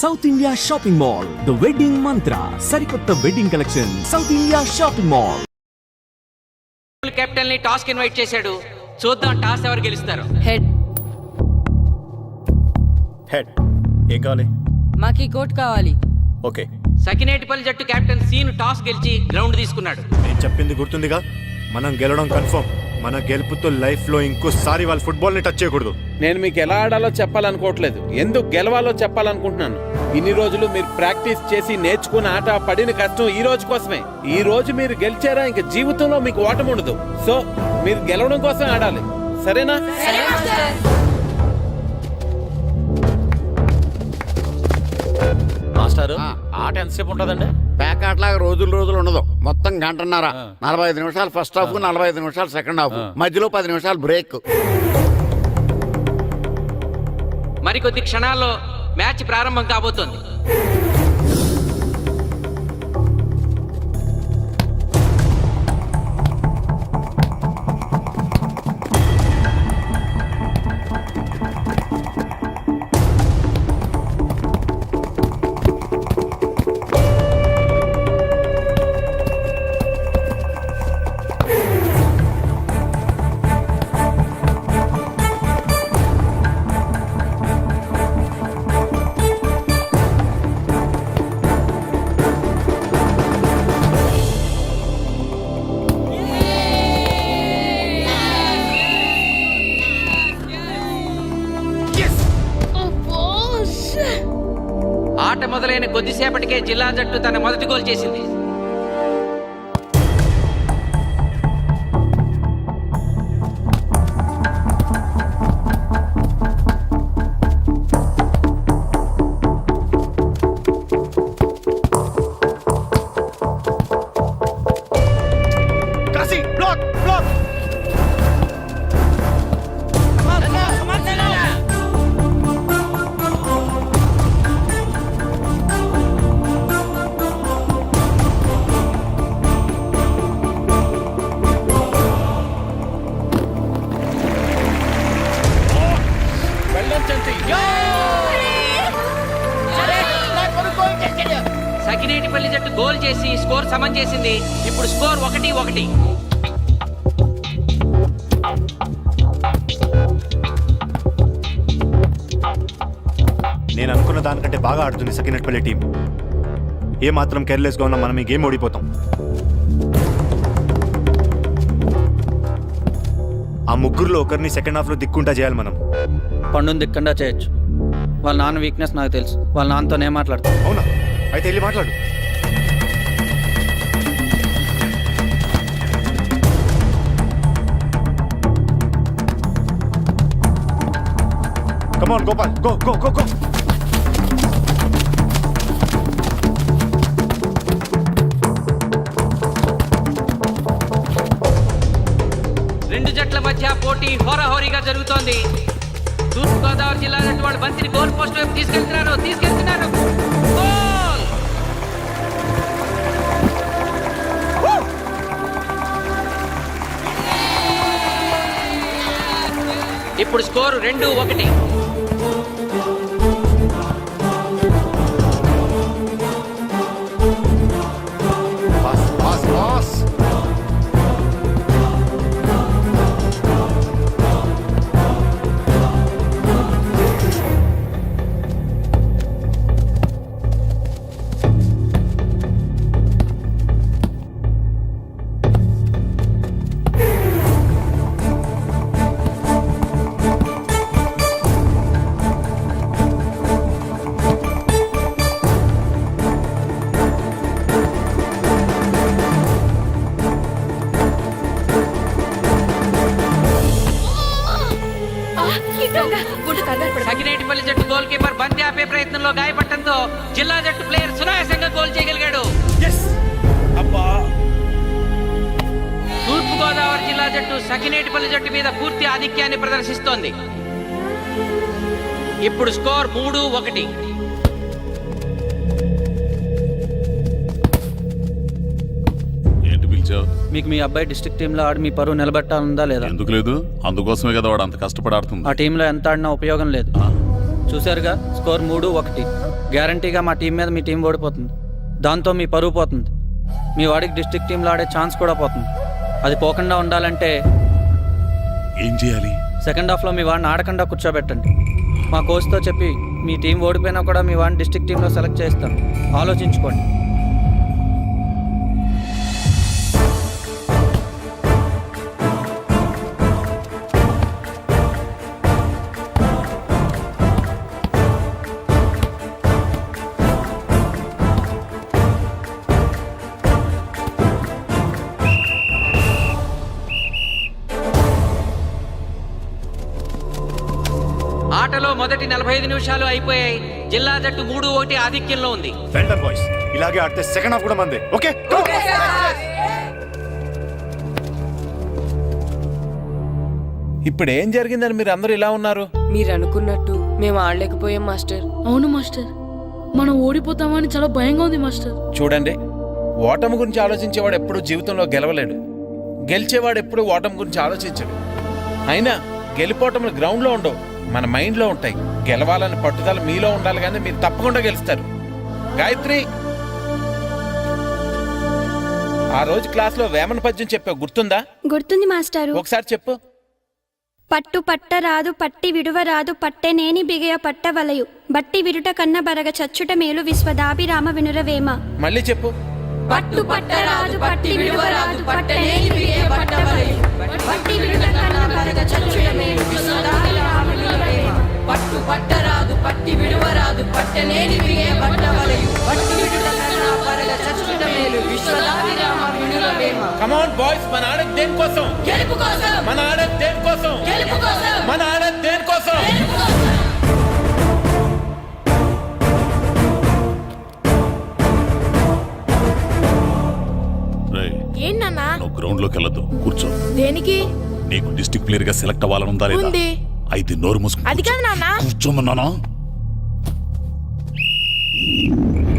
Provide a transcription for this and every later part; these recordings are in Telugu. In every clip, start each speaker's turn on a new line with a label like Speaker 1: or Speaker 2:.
Speaker 1: South India shopping mall the wedding Mantra సరికొత్త wedding collection South India shopping mall
Speaker 2: కెప్టెన్ని టాస్కి ఇన్వైట్ చేశాడు. చూద్దాం టాస్ ఎవరు గెలుస్తారు?
Speaker 3: హెడ్
Speaker 4: హెడ్ ఏం కావాలి?
Speaker 3: మాకు ఈ కోట్ కావాలి.
Speaker 4: ఓకే.
Speaker 2: సకినేటిపల్లి జట్టు కెప్టెన్ సీన్ టాస్ గెలిచి గ్రౌండ్ తీసుకున్నాడు.
Speaker 4: నేను చెప్పింది గుర్తుందిగా? మనం గెలవడం కన్ఫర్మ్ మన గెలుపుతో లైఫ్లో ఇంకోసారి వాళ్ళ ఫుట్బాల్ని టచ్ చేయకూడదు.
Speaker 5: నేను మీకు ఎలా ఆడాలో చెప్పాలనుకోవట్లేదు. ఎందుకు గెలవాలో చెప్పాలనుకుంటున్నాను. ఇన్ని రోజులు మీరు ప్రాక్టీస్ చేసి నేర్చుకున్న ఆట పడిన కష్టం ఈ రోజు కోసమే. ఈ రోజు మీరు గెలిచారా? ఇంక జీవితంలో మీకు ఓటం ఉండదు. సో మీరు గెలవడం కోసం ఆడాలి. సరేనా?
Speaker 6: మాస్టారు ఆట ఎంతసేపు ఉంటుందండి?
Speaker 7: ప్యాక్ అట్లాగా రోజులు రోజులు ఉండదు. మొత్తం గంటన్నర. నలభై ఐదు నిమిషాలు ఫస్ట్ హాఫ్ నలభై ఐదు నిమిషాలు సెకండ్ హాఫ్. మధ్యలో పది నిమిషాలు బ్రేక్.
Speaker 2: మరికొద్ది క్షణాల్లో మ్యాచ్ ప్రారంభం కాబోతోంది. ఆట మొదలైన కొద్దిసేపటికే జిల్లా జట్టు తన మొదటి గోల్ చేసింది.
Speaker 4: బాగా ఆడుతుంది సకినట్పల్లి టీం. ఏ మాత్రం కేర్లెస్గా ఉన్నా మనం ఈ గేమ్ ఓడిపోతాం. ఆ ముగ్గురులో ఒకరిని సెకండ్ హాఫ్లో దిక్కుంటా చేయాలి మనం.
Speaker 8: పండుని దిక్కండా చేయొచ్చు. వాళ్ళ నాన్న వీక్నెస్ నాకు తెలుసు. వాళ్ళ నాన్నతో నేను మాట్లాడతాను.
Speaker 4: అవునా? అయితే వెళ్ళి మాట్లాడు. Come on Gopal. Go go go go.
Speaker 2: పోటీ హోరాహోరీగా జరుగుతోంది. తూర్పు గోదావరి జిల్లా అటువంటి బంతిని గోల్ పోస్ట్ వైపు తీసుకెళ్తున్నారు తీసుకెళ్తున్నారు. ఇప్పుడు స్కోరు రెండు ఒకటి. సకినేటిపల్లి జట్టు గోల్ కీపర్ బంతి ఆపే ప్రయత్నంలో గాయపడటంతో జిల్లా జట్టు ప్లేయర్ సునాయాసంగా గోల్ చేయగలిగాడు. తూర్పు గోదావరి జిల్లా జట్టు సకినేటిపల్లి జట్టు మీద పూర్తి ఆధిక్యాన్ని ప్రదర్శిస్తోంది. ఇప్పుడు స్కోర్ మూడు ఒకటి.
Speaker 8: మీకు మీ అబ్బాయి డిస్ట్రిక్ట్ టీంలో ఆడి మీ పరువు నిలబెట్టాలందా లేదా?
Speaker 9: ఎందుకు లేదు? అందుకోసమే కదా వాడు అంత కష్టపడి ఆడుతుంది
Speaker 8: ఆ టీంలో ఎంత ఆడినా ఉపయోగం లేదు.
Speaker 9: ఆ?
Speaker 8: చూశారుగా? స్కోర్ మూడు ఒకటి. గ్యారంటీగా మా టీం మీద మీ టీం ఓడిపోతుంది. దాంతో మీ పరువు పోతుంది. మీ వాడికి డిస్ట్రిక్ట్ టీంలో ఆడే ఛాన్స్ కూడా పోతుంది. అది పోకుండా ఉండాలంటే
Speaker 9: ఏం చేయాలి?
Speaker 8: సెకండ్ హాఫ్లో మీ వాడిని ఆడకుండా కూర్చోబెట్టండి. మా కోచ్తో చెప్పి మీ టీం ఓడిపోయినా కూడా మీ వాడిని డిస్ట్రిక్ట్ టీంలో సెలెక్ట్ చేస్తాం ఆలోచించుకోండి.
Speaker 2: నలభై ఐదు నిమిషాలు అయిపోయాయి. జిల్లా జట్టు మూడు ఒకటి ఆధిక్యంలో ఉంది.
Speaker 4: వెల్డన్ బాయ్స్ ఇలాగే ఆడితే సెకండ్ హాఫ్ కూడా మందే. ఓకే
Speaker 5: ఇప్పుడు ఏం జరిగిందని మీరు అందరూ ఇలా ఉన్నారు?
Speaker 3: మీరు అనుకున్నట్టు మేము ఆడలేకపోయాం మాస్టర్.
Speaker 10: అవును మాస్టర్. మనం ఓడిపోతామని చాలా భయంగా ఉంది మాస్టర్.
Speaker 5: చూడండి ఓటమి గురించి ఆలోచించేవాడు ఎప్పుడు జీవితంలో గెలవలేడు. గెలిచేవాడు ఎప్పుడు ఓటమి గురించి ఆలోచించడు. అయినా గెలిపోవటములు గ్రౌండ్లో ఉండవు. మన మైండ్లో ఉంటాయి. గెలవాలని పట్టుదల మీలో ఉండాలి కానీ మీరు తప్పకుండా గెలుస్తారు. గాయత్రి! ఆ రోజు క్లాస్లో వేమన పద్యం చెప్పావు. గుర్తుందా?
Speaker 11: గుర్తుంది మాస్టారు.
Speaker 5: ఒకసారి చెప్పు.
Speaker 11: పట్టు పట్టరాదు పట్టి విడువరాదు పట్టెనేని బిగయ పట్టవలయు బట్టి విడుట కన్న బరగ చచ్చుట మేలు విశ్వదాభిరామ వినురవేమ
Speaker 5: మళ్ళీ చెప్పు.
Speaker 11: పట్టు పట్టరాదు పట్టి విడువరాదు పట్టెనేని బిగయ పట్టవలయు బట్టి విడుట కన్న బరగ చచ్చుట మేలు విశ్వదాభిరామ వినురవేమ
Speaker 3: పట్టు పట్టరాదు పట్టి విడువరాదు పట్టనేని విగే పట్టవలయు పట్టి విడుట కన్నా పరగ చచ్చుట మేలు విశ్వదాభిరామ వినురవేమ
Speaker 5: కమాన్ బాయ్స్ మన ఆడేది దేనికోసం?
Speaker 3: గెలుపు కోసం.
Speaker 5: మన ఆడేది దేనికోసం?
Speaker 3: గెలుపు కోసం.
Speaker 5: మన
Speaker 9: నువ్వు గ్రౌండ్లోకి వెళ్ళదు కూర్చో.
Speaker 10: దేనికి?
Speaker 9: నీకు డిస్ట్రిక్ట్ ప్లేయర్గా సెలెక్ట్ అవ్వాలని ఉందా లేదా?
Speaker 10: ఉంది.
Speaker 9: అయితే నోరు మూసుకు
Speaker 10: అది కాదు నాన్న.
Speaker 9: కూర్చోమన్నానా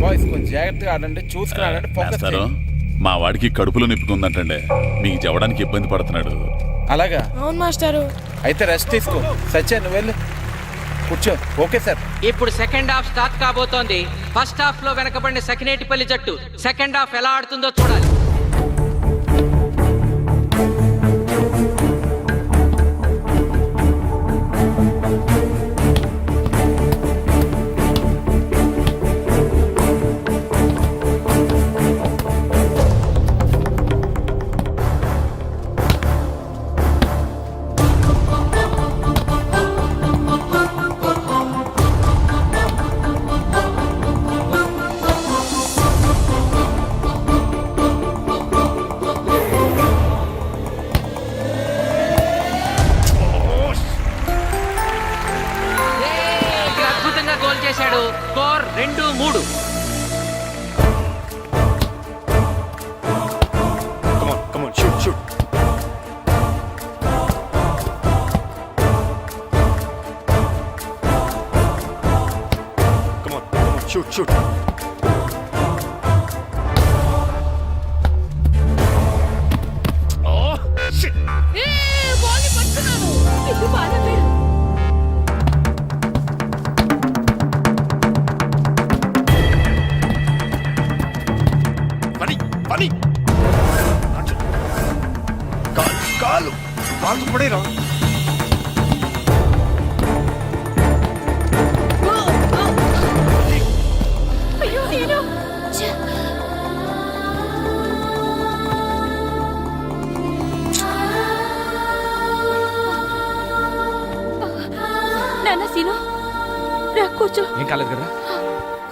Speaker 5: బాయ్స్ కొంచెం జాగ్రత్తగా ఆడండి చూసుకుని ఆడండి ఫోకస్
Speaker 9: వేస్తారు మా వాడికి కడుపులో నొప్పుకుందంటండే మీకు చెప్పడానికి ఇబ్బంది పడుతున్నాడు.
Speaker 5: అలాగా?
Speaker 10: అవును మాస్టారు.
Speaker 5: అయితే రెస్ట్ తీసుకో. సత్య నువ్వు వెళ్ళు. కూర్చో. Okay sir.
Speaker 2: ఇప్పుడు సెకండ్ హాఫ్ స్టార్ట్ కాబోతోంది. ఫస్ట్ హాఫ్లో వెనకబడిన సకినేటిపల్లి జట్టు సెకండ్ హాఫ్ ఎలా ఆడుతుందో చూడాలి.
Speaker 4: పని. కాలు కాలు పడేరా
Speaker 2: ఏం కాలేదు కదా?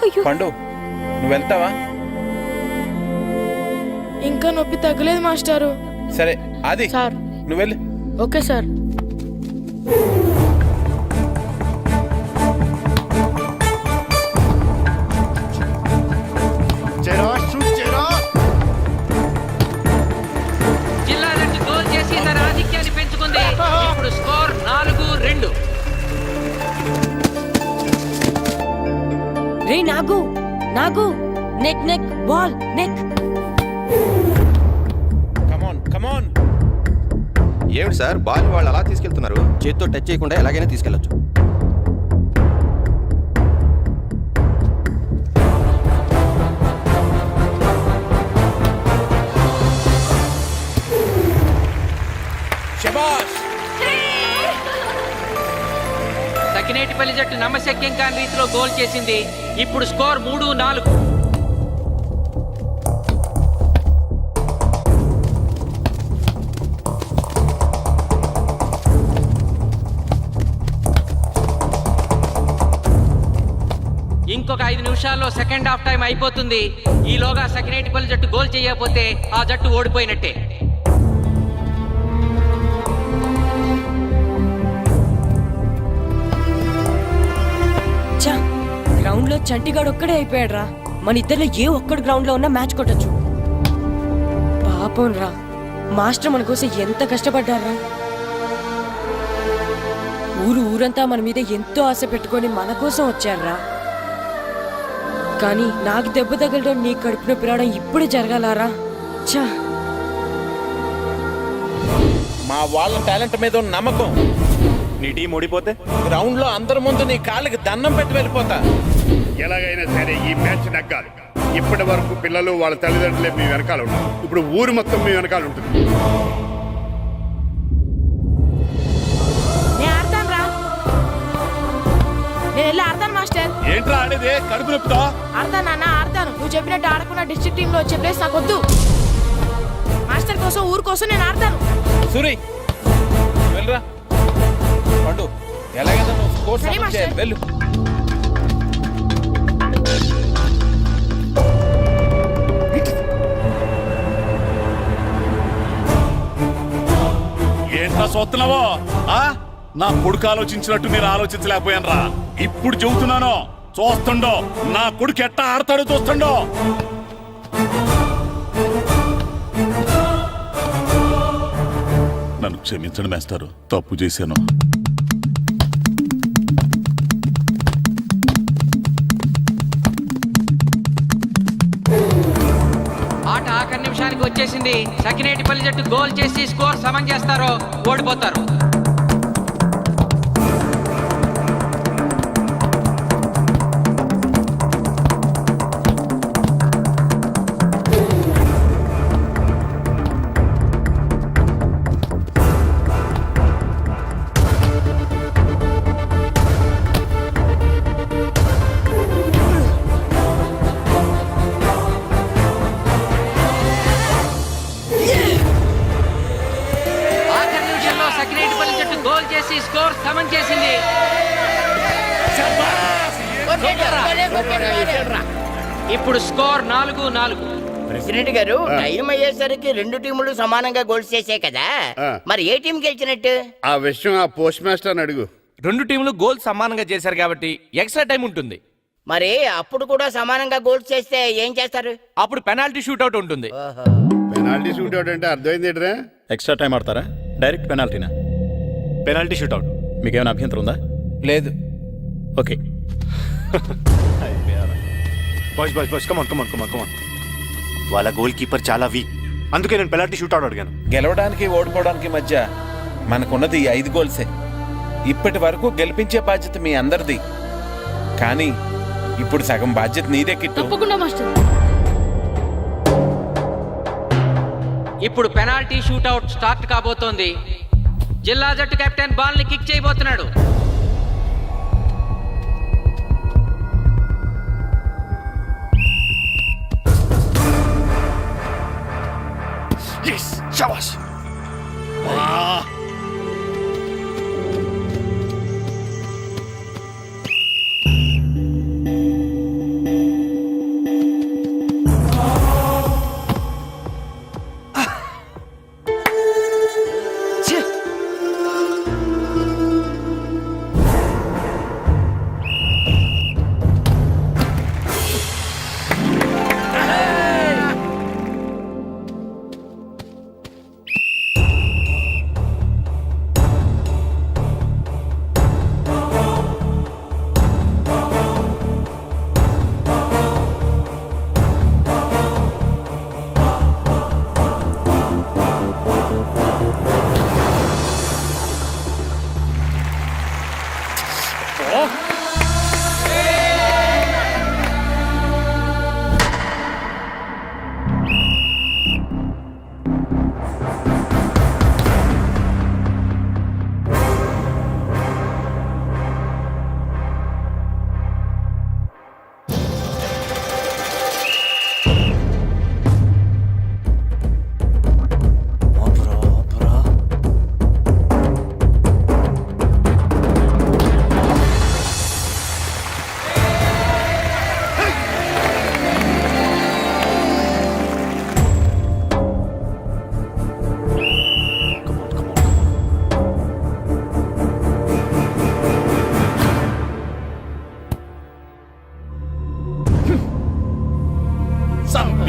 Speaker 11: అయ్యో.
Speaker 5: పండు నువ్వు వెళ్తావా?
Speaker 10: ఇంకా నొప్పి తగ్గలేదు మాస్టారు.
Speaker 5: సరే అది
Speaker 10: సార్.
Speaker 5: నువ్వు వెళ్ళు.
Speaker 10: Okay sir.
Speaker 2: జిల్లా గోల్ చేసి తన ఆధిక్యాన్ని పెంచుకుంది. ఇప్పుడు స్కోర్ నాలుగు రెండు.
Speaker 3: రే నాగు నాగు. నెక్ నెక్ బాల్ నెక్.
Speaker 12: ఏమిటి సార్? బాల్ వాళ్ళు అలా తీసుకెళ్తున్నారు. చేత్తో టచ్ చేయకుండా ఎలాగైనా
Speaker 5: తీసుకెళ్ళొచ్చు
Speaker 2: సకినేటిపల్లి జట్టు నమ్మశక్యం కాని రీతిలో గోల్ చేసింది. ఇప్పుడు స్కోర్ మూడు నాలుగు. నిమిషాల్లో సెకండ్ హాఫ్ టైం అయిపోతుంది. ఈలోగా సకినేటిపల్లి జట్టు గోల్ చేయకపోతే ఆ జట్టు ఓడిపోయినట్టే.
Speaker 3: గ్రౌండ్లో చంటిగాడు ఒక్కడే అయిపోయాడు రా మన ఇద్దరు ఏ ఒక్కడు గ్రౌండ్లో ఉన్నా మ్యాచ్ కొట్టచ్చు. పాపం రా మాస్టర్ మన కోసం ఎంత కష్టపడ్డారా ఊరు ఊరంతా మన మీద ఎంతో ఆశ పెట్టుకొని మన కోసం వచ్చారా కానీ నాకు దెబ్బ తగలడం నీ కడుపు నొప్పి రావడం ఇప్పుడే జరగాలారా? ఛా.
Speaker 5: మా వాళ్ళ టాలెంట్ మీద ఉన్న నమ్మకం.
Speaker 4: నీ టీం ఓడిపోతే
Speaker 5: గ్రౌండ్లో అందరి ముందు నీ కాళ్ళకి దండం పెట్టి వెళ్ళిపోతా.
Speaker 7: ఎలాగైనా సరే ఈ మ్యాచ్ నగ్గాలి. ఇప్పటి వరకు పిల్లలు వాళ్ళ తల్లిదండ్రులే మీ వెనకాల ఉన్నారు. ఇప్పుడు ఊరు మొత్తం మీ వెనకాల ఉంటుంది.
Speaker 9: ఆడేది కడుపు నొప్పితో?
Speaker 11: ఆడతాను నాన్న ఆడతాను నువ్వు చెప్పినట్టు ఆడకుండా డిస్ట్రిక్ట్ టీంలో వచ్చే ప్లేస్ నాకు వద్దు. మాస్టర్ కోసం ఊరు కోసం నేను ఆడతాను.
Speaker 5: సూరి వెళ్ళరా. పండు ఎలాగైనా నువ్వు స్కోర్
Speaker 11: సరే,
Speaker 5: సమన్
Speaker 11: మాస్టర్.
Speaker 5: చేయాలి వెళ్ళు.
Speaker 9: ఏంట్రా చూస్తున్నావో ఆ? నా కొడుకు ఆలోచించినట్టు మీరు ఆలోచించలేకపోయానరా. ఇప్పుడు చెబుతున్నాను. చూస్తుండో. నా కొడుకు ఎట్టా ఆడతాడు చూస్తుండో. నన్ను క్షమించడం వేస్తారు తప్పు చేశాను.
Speaker 2: ఆట ఆఖరి నిమిషానికి వచ్చేసింది. సకినేటిపల్లి జట్టు గోల్ చేసి స్కోర్ సమం చేస్తారో ఓడిపోతారు.
Speaker 3: ప్రెసిడెంట్ గారు టైం అయ్యేసరికి రెండు టీములు సమానంగా గోల్స్ చేసాయి కదా. మరి ఏ టీం గెలిచినట్టు?
Speaker 7: ఆ విషయం ఆ పోస్ట్ మాస్టర్ అడుగు.
Speaker 6: రెండు టీంలు గోల్ సమానంగా చేశారు కాబట్టి ఎక్స్ట్రా టైం ఉంటుంది.
Speaker 3: మరి అప్పుడు కూడా సమానంగా గోల్స్ చేస్తే ఏం చేస్తారు?
Speaker 6: అప్పుడు పెనాల్టీ షూట్అవుట్ ఉంటుంది.
Speaker 7: పెనాల్టీ షూట్ అవుట్ అంటే అర్థమైంది ఏంట్రా?
Speaker 8: ఎక్స్ట్రా టైం ఆడతారా? డైరెక్ట్ పెనాల్టీనా
Speaker 4: పెనాల్టీ షూట్అవుట్
Speaker 8: మీకేమైనా అభ్యంతరం ఉందా?
Speaker 5: లేదు.
Speaker 8: Okay.
Speaker 4: Boys boys boys come on come on come on come on వాళ్ళ గోల్ కీపర్ చాలా వీక్ అందుకే నేను పెనాల్టీ షూట్అవుట్ అడిగాను.
Speaker 5: గెలవడానికి ఓడిపోవడానికి మధ్య మనకున్నది ఈ ఐదు గోల్సే ఇప్పటి వరకు గెలిపించే బాధ్యత మీ అందరిది. కానీ ఇప్పుడు సగం బాధ్యత నీదే కిట్టు.
Speaker 10: తప్పకుండా మాస్టర్.
Speaker 2: ఇప్పుడు పెనాల్టీ షూట్అవుట్ స్టార్ట్ కాబోతోంది. జిల్లా జట్టు కెప్టెన్ బాల్ని కిక్ చేయబోతున్నాడు.
Speaker 9: Yes! Show us! Ah!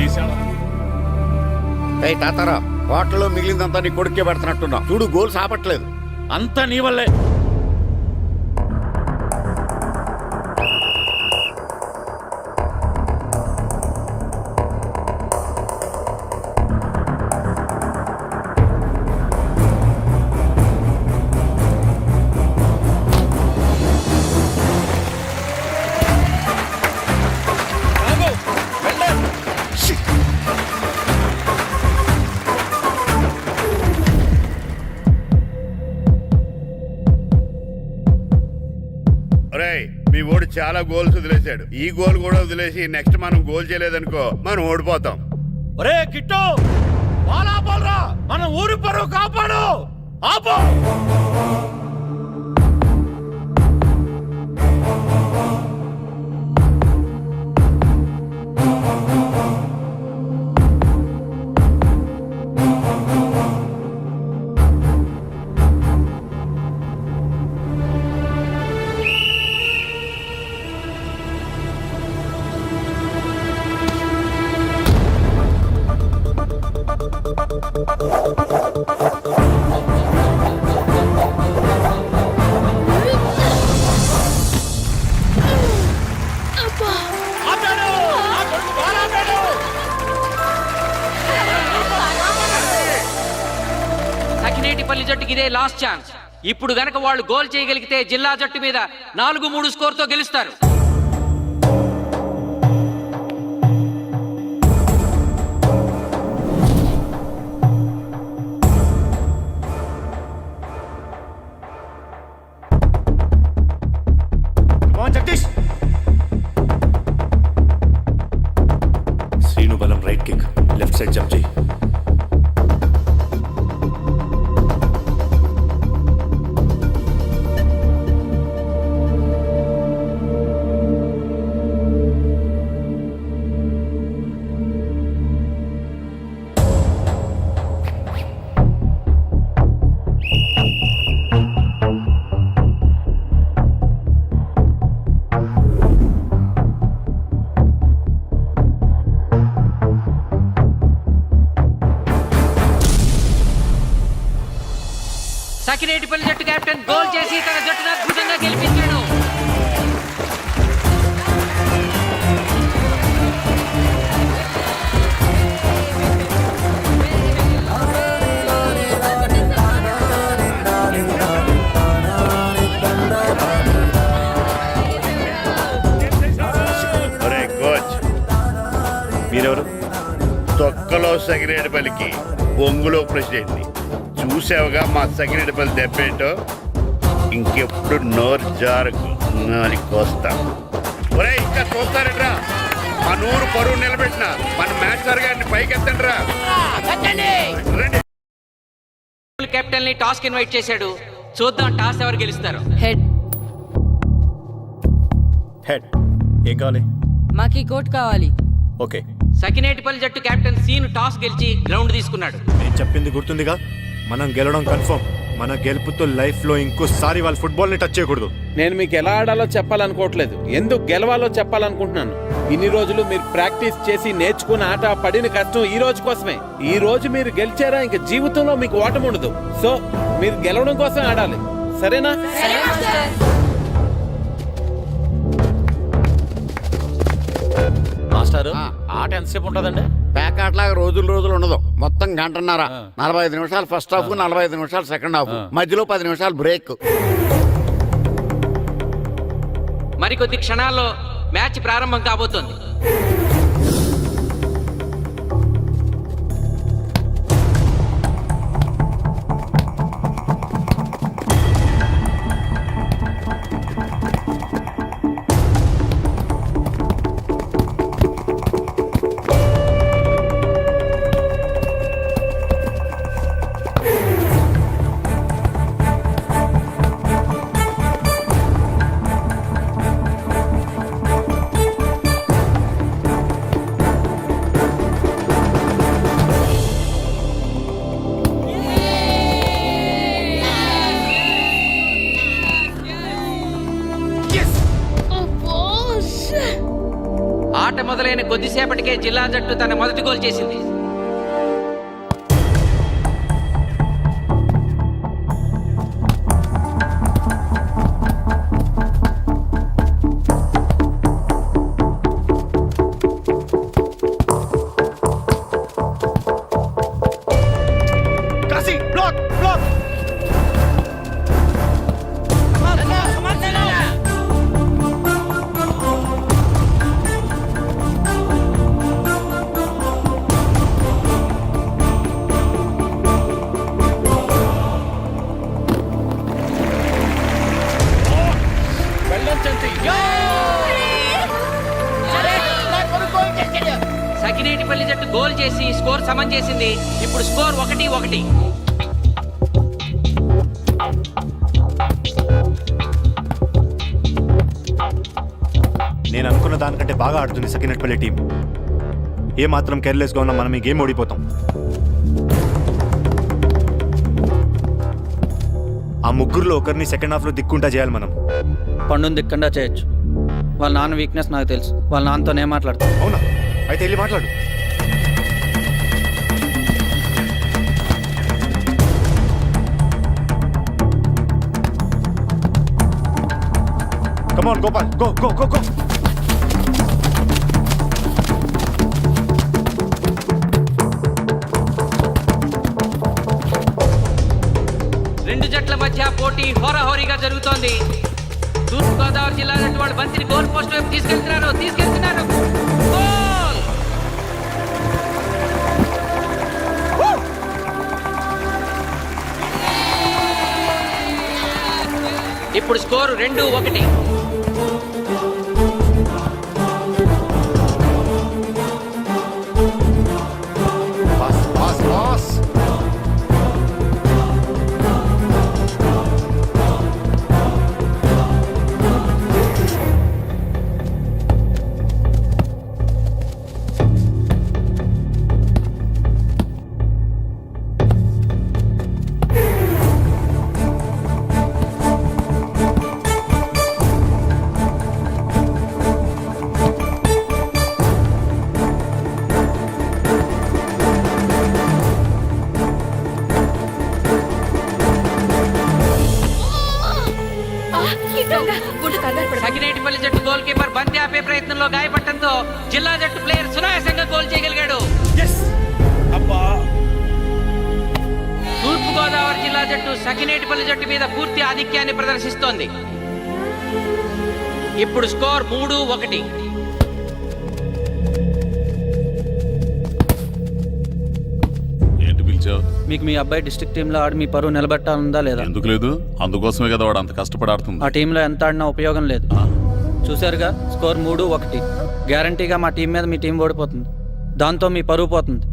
Speaker 9: వేసాడు
Speaker 7: ఏ తాతారా హోటల్లో మిగిలిందంతా నీ కొడుకే పెడుతున్నట్టున్నావు. చూడు గోల్స్ ఆపట్లేదు.
Speaker 9: అంతా నీ వల్లే.
Speaker 7: చాలా గోల్స్ వదిలేశాడు. ఈ గోల్ కూడా వదిలేసి నెక్స్ట్ మనం గోల్ చేయలేదనుకో మనం ఓడిపోతాం.
Speaker 9: ఒరే కిట్టో బాలా బాలరా మన ఊరి పరువు కాపాడు. ఆపో.
Speaker 2: లాస్ట్ ఛాన్స్ ఇప్పుడు గనక వాళ్ళు గోల్ చేయగలిగితే జిల్లా జట్టు మీద నాలుగు మూడు స్కోర్తో గెలుస్తారు. సకినేటిపల్లి జట్టు కెప్టెన్ గోల్ చేసి తన జట్టును అద్భుతంగా గెలిపించాడు
Speaker 7: ఒరే కోచ్
Speaker 4: మీరెవరు?
Speaker 7: తొక్కలో సగిరేడుపల్లికి బొంగులో ప్రెసిడెంట్ని చూసావుగా మా సగిరేడుపల్లి దెబ్బేంటో? ఇంకెప్పుడు నోరు జారకు కోస్తా. ఒరే ఇంకా చూస్తారట్రా మన ఊరు పరువు నిలబెట్టిన మన మ్యాచ్ గారిని పైకెత్తండి రా రండి.
Speaker 2: కెప్టెన్ని టాస్కి ఇన్వైట్ చేశాడు. చూద్దాం టాస్ ఎవరు గెలుస్తారు.
Speaker 3: హెడ్.
Speaker 4: హెడ్. ఏం కావాలి?
Speaker 3: మాకు ఈ కోట్ కావాలి.
Speaker 4: ఓకే.
Speaker 2: సకినేటిపల్లి జట్టు కెప్టెన్ సీన్ టాస్ గెలిచి గ్రౌండ్ తీసుకున్నాడు.
Speaker 4: నేను చెప్పింది గుర్తుందిగా? మనం గెలవడం కన్ఫర్మ్. మన గెలుపుతో లైఫ్లో ఇంకోసారి వాళ్ళ ఫుట్బాల్ని టచ్ చేయకూడదు.
Speaker 5: నేను మీకు ఎలా ఆడాలో చెప్పాలనుకోవట్లేదు. ఎందుకు గెలవాలో చెప్పాలనుకుంటున్నాను. ఇన్ని రోజులు మీరు ప్రాక్టీస్ చేసి నేర్చుకున్న ఆట పడిన కష్టం ఈ రోజు కోసమే. ఈ రోజు మీరు గెలిచారా? ఇంక జీవితంలో మీకు ఓటమి ఉండదు. సో మీరు గెలవడం కోసం ఆడాలి. సరేనా?
Speaker 6: మాస్టారు ఆట ఎంతసేపు ఉంటుందండి?
Speaker 7: ప్యాకాట్లాగా రోజులు రోజులు ఉండదు. మొత్తం గంటన్నర. నలభై ఐదు నిమిషాలు ఫస్ట్ హాఫ్ నలభై ఐదు నిమిషాలు సెకండ్ హాఫ్. మధ్యలో పది నిమిషాలు బ్రేక్.
Speaker 2: మరికొద్ది క్షణాల్లో మ్యాచ్ ప్రారంభం కాబోతోంది. ఆట కొద్దిసేపటికే జిల్లా జట్టు తన మొదటి గోల్ చేసింది.
Speaker 4: ఆడుతుంది సకినట్పల్లి టీం. ఏ మాత్రం కేర్లెస్గా ఉన్నా మనం ఈ గేమ్ ఓడిపోతాం. ఆ ముగ్గురులో ఒకరిని సెకండ్ హాఫ్లో దిక్కుంటా చేయాలి మనం.
Speaker 8: పండుని దిక్కుండా చేయొచ్చు. వాళ్ళ నాన్న వీక్నెస్ నాకు తెలుసు. వాళ్ళ నాన్నతో నేను మాట్లాడతాను.
Speaker 4: అవునా? అయితే వెళ్ళి మాట్లాడు. Come on Gopal go go go
Speaker 2: పోటీ హోరాహోరీగా జరుగుతోంది. తూర్పు గోదావరి జిల్లా జట్టు బంతిని గోల్ పోస్ట్ వైపు తీసుకెళ్తున్నారు తీసుకెళ్తున్నారు. ఇప్పుడు స్కోరు రెండు ఒకటి. సకినేటిపల్లి జట్టు మీద పూర్తి ఆధిక్యాన్ని ప్రదర్శిస్తోంది. ఇప్పుడు స్కోర్ మూడు ఒకటి.
Speaker 8: మీకు మీ అబ్బాయి డిస్ట్రిక్ట్ టీంలో ఆడి మీ పరువు నిలబెట్టాలందా లేదా?
Speaker 9: ఎందుకు లేదు? అందుకోసమే కదా వాడు అంత కష్టపడి ఆడుతుంది
Speaker 8: ఆ టీంలో ఎంత ఆడినా ఉపయోగం లేదు. చూశారుగా? స్కోర్ మూడు ఒకటి. గ్యారంటీగా మా టీం మీద మీ టీం ఓడిపోతుంది. దాంతో మీ పరువు పోతుంది.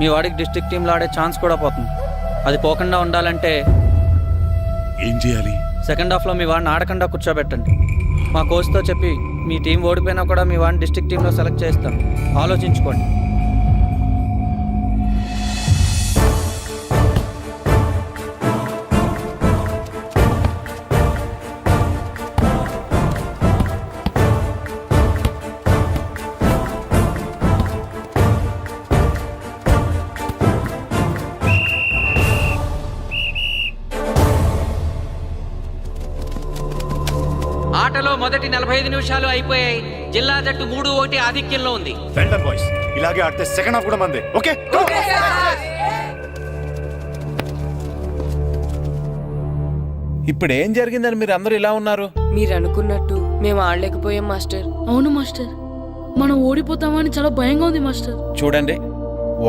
Speaker 8: మీ వాడికి డిస్ట్రిక్ట్ టీంలో ఆడే ఛాన్స్ కూడా పోతుంది. అది పోకుండా ఉండాలంటే
Speaker 9: ఏం చేయాలి?
Speaker 8: సెకండ్ హాఫ్లో మీ వాడిని ఆడకుండా కూర్చోబెట్టండి. మా కోచ్తో చెప్పి మీ టీం ఓడిపోయినా కూడా మీ వాడిని డిస్ట్రిక్ట్ టీంలో సెలెక్ట్ చేస్తాం ఆలోచించుకోండి.
Speaker 2: మొదటి నలభై ఐదు నిమిషాలు అయిపోయాయి. జిల్లా జట్టు మూడు ఒకటి ఆధిక్యంలో ఉంది.
Speaker 4: వెంటన్ బాయ్స్ ఇలాగే ఆడితే సెకండ్ హాఫ్ కూడా మందే. ఓకే
Speaker 5: ఇప్పుడు ఏం జరిగిందని మీరు అందరూ ఇలా ఉన్నారు?
Speaker 3: మీరు అనుకున్నట్టు మేము ఆడలేకపోయాం మాస్టర్.
Speaker 10: అవును మాస్టర్. మనం ఓడిపోతామని చాలా భయంగా ఉంది మాస్టర్.
Speaker 5: చూడండి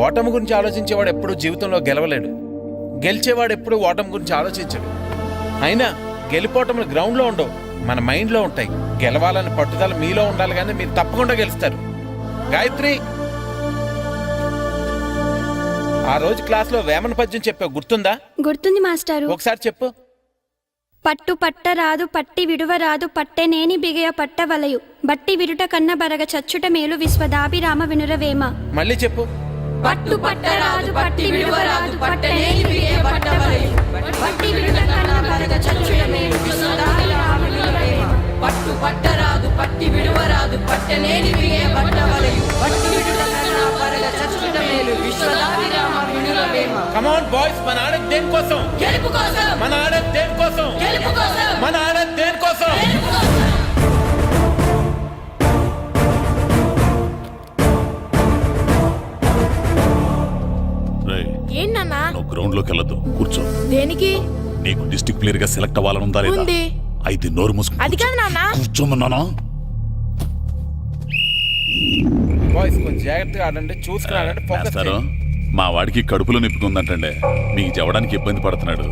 Speaker 5: ఓటమి గురించి ఆలోచించేవాడు ఎప్పుడు జీవితంలో గెలవలేడు. గెలిచేవాడు ఎప్పుడు ఓటమి గురించి ఆలోచించడు. అయినా గెలిపోవటములు గ్రౌండ్లో ఉండవు. మన మైండ్లో ఉంటాయి. గెలవాలని పట్టుదల మీలో ఉండాలి కానీ మీరు తప్పకుండా గెలుస్తారు. గాయత్రి! ఆ రోజు క్లాస్లో వేమన పద్యం చెప్పావు. గుర్తుందా?
Speaker 11: గుర్తుంది మాస్టారు.
Speaker 5: ఒకసారి చెప్పు.
Speaker 11: పట్టు పట్టరాదు పట్టి విడువరాదు పట్టెనేని బిగయ పట్టవలయు. బట్టి విరుట కన్న బరగ చచ్చుట మేలు విశ్వదాభిరామ వినురవేమ
Speaker 5: మళ్ళీ చెప్పు.
Speaker 11: పట్టు పట్టరాదు పట్టి విడవరాదు పట్టలేని విడే పట్టవలే. పట్టి విడకన్నా భరత చచ్చుడమే. పట్టు పట్టరాదు పట్టి విడవరాదు పట్టలేని విడే పట్టవలే. పట్టు విడకన్నా భరత చచ్చుడమేలు విశ్వదాభిరామ
Speaker 5: వినులవేమ కమ్ బాయ్స్ మన ఆడ దేని కోసం?
Speaker 11: గెలుపు కోసం.
Speaker 5: మన ఆడ దేని కోసం?
Speaker 11: గెలుపు కోసం.
Speaker 5: మన ఆడ
Speaker 11: దేని కోసం.
Speaker 10: ఏంటన్నా
Speaker 9: నువ్వు గ్రౌండ్లోకి వెళ్ళదు కూర్చో.
Speaker 10: దేనికి?
Speaker 9: నీకు డిస్ట్రిక్ట్ ప్లేయర్గా సెలెక్ట్ అవ్వాలనుందా లేదా?
Speaker 10: ఉంది.
Speaker 9: అయితే నోరు మూసుకు
Speaker 10: అది కాదు నాన్న.
Speaker 9: కూర్చోమన్నానా
Speaker 5: బాయ్స్ కొంచెం జాగ్రత్తగా ఆడండి చూసుకుని ఆడండి ఫోకస్
Speaker 9: మాస్టారు మా వాడికి కడుపులో నొప్పికుందంటండే మీకు చెప్పడానికి ఇబ్బంది పడుతున్నాడు.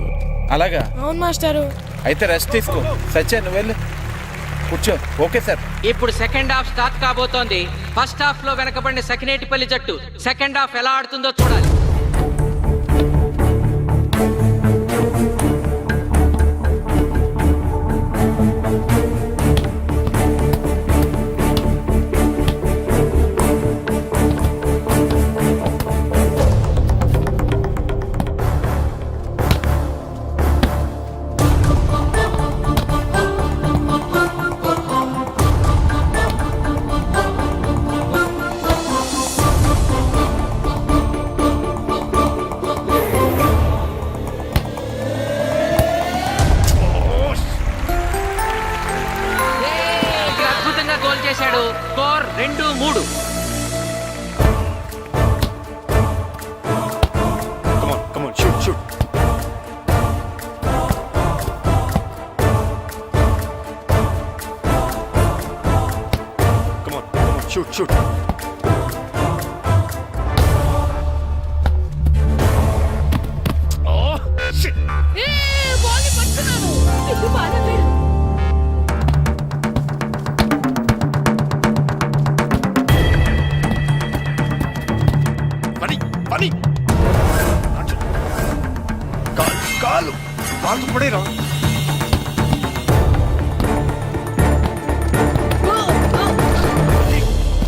Speaker 5: అలాగా?
Speaker 10: అవును మాస్టారు.
Speaker 5: అయితే రెస్ట్ తీసుకో. సత్య నువ్వు వెళ్ళు. కూర్చో. Okay sir.
Speaker 2: ఇప్పుడు సెకండ్ హాఫ్ స్టార్ట్ కాబోతోంది. ఫస్ట్ హాఫ్లో వెనకబడిన సకినేటిపల్లి జట్టు సెకండ్ హాఫ్ ఎలా ఆడుతుందో చూడాలి. గోల్ చేశాడు స్కోర్ రెండు మూడు.